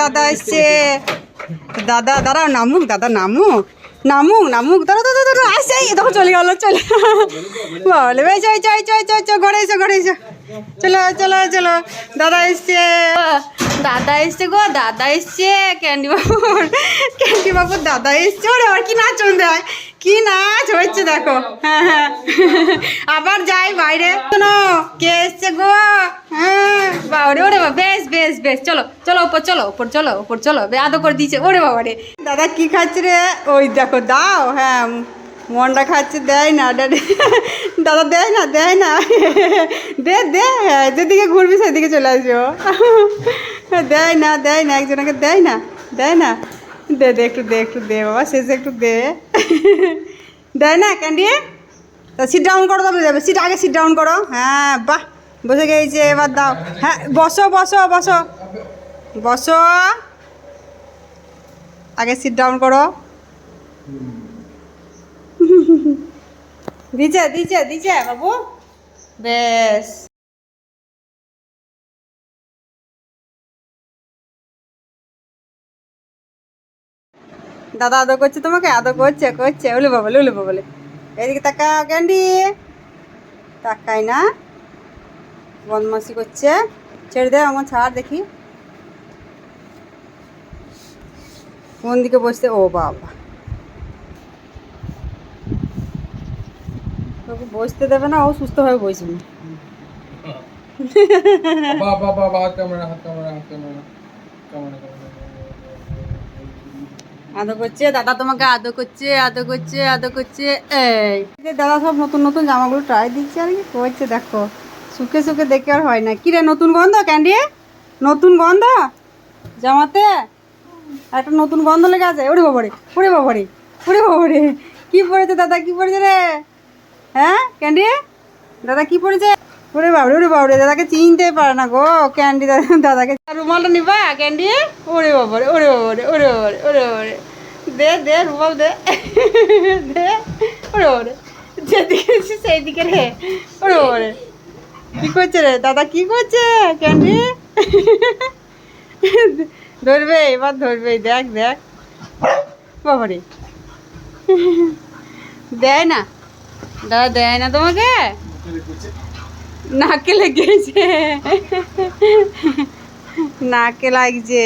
দাদা এসছে। দাদা, দাঁড়াও, নামুক, দাদা, নামুক। নামুক নামুক। দাঁড়া দাদা দাদা, আসছে। এই দেখো, চলে গেল, চলে। বলে ভাই চয় চয় চয় চয় চয় ঘরে এসো ঘরে এসো। চলো চলো চলো। দাদা এসছে। দাদা এসছে গো, দাদা এসছে। ক্যান্ডি বাবুর ক্যান্ডি বাবুর দাদা এসছে। ওরে আবার কি নাচ হয়? কি নাচ হচ্ছে, দেখো। হ্যাঁ হ্যাঁ। আবার যাই বাইরে। শোনো, কে এসছে গো? হ্যাঁ। বাবরে ওরে বাবা বেশ চলো চলো উপর চলো উপর চলো উপর, চলো আদো করে দিয়েছে। ওরে বাবা রে। দাদা, কি খাচ্ছে রে? ওই দেখো, দাও হ্যাঁ মনটা খাচ্ছে, দেয় না দাদা, দেয় না দেয় না। দে দে হ্যাঁ যেদিকে ঘুরবি সেদিকে চলে আসব দেয় না দেয় না, একজনকে দেয় না দেয় না। দে দে, একটু দে একটু দে, বাবা, শেষে, একটু দে। দেয় না, ক্যান্ডি? সিট ডাউন করো, তবে যাবে। সিট আগে সিট ডাউন করো। হ্যাঁ বাহ। বসে গেছে, এবার দাও। হ্যাঁ বসো বসো বসো। বসো। আগে সিট ডাউন করো। দিছে দিছে দিছে বাবু। বেশ। দাদা আদর করছে তোমাকে? আদর করছে করছে। উলে বাবা উলে বাবা বলে। এদিকে তাকাও, ক্যান্ডি। তাকাই না। বদমাসি করছে। ছেড়ে দেয় আমার ছাড় দেখি। কোন দিকে বসতে ও বাবা। তোকে বসতে দেবে না ও সুস্থভাবে বসবে। বাবা বাবা হাত ক্যামেরা হাত ক্যামেরা হাত ক্যামেরা ক্যামেরা ক্যামেরা আদর করছে দাদা তোমাকে আদর করছে আদর করছে আদর করছে এই। দাদা সব নতুন নতুন জামাগুলো ট্রাই দিচ্ছে আর কি করছে দেখো। শুকে সুখে দেখে আর হয় না। কি রে, নতুন গন্ধ, ক্যান্ডি? নতুন গন্ধ? জামাতে? একটা নতুন গন্ধ লেগে আছে। ওরে বাবারে ওরে বাবারে ওরে বাবারে। কি পড়েছে দাদা, কি পড়েছে রে? হ্যাঁ ক্যান্ডি? দাদা, কি পড়েছে? ওরে বাবরে ওরে বাবরে, দাদাকে চিনতে পারে না গো। ক্যান্ডি, দাদা, দাদাকে রুমালটা নিবা, ক্যান্ডি? ওরে বাবারে ওরে বাবারে ওরে বাবারে ওরে বাবারে। দে দে, রুমাল দে। দে, ওরে বাবারে। যেদিকে সেই দিকে রে। ওরে বাবারে। কি করছে রে? দাদা কি করছে? ক্যান্ডি? ধরবে, এবার ধরবে, দেখ দেখ। বাবারে। দেয় না। দাদা দেয় না তোমাকে? নাকে লেগেছে। নাকে লাগছে।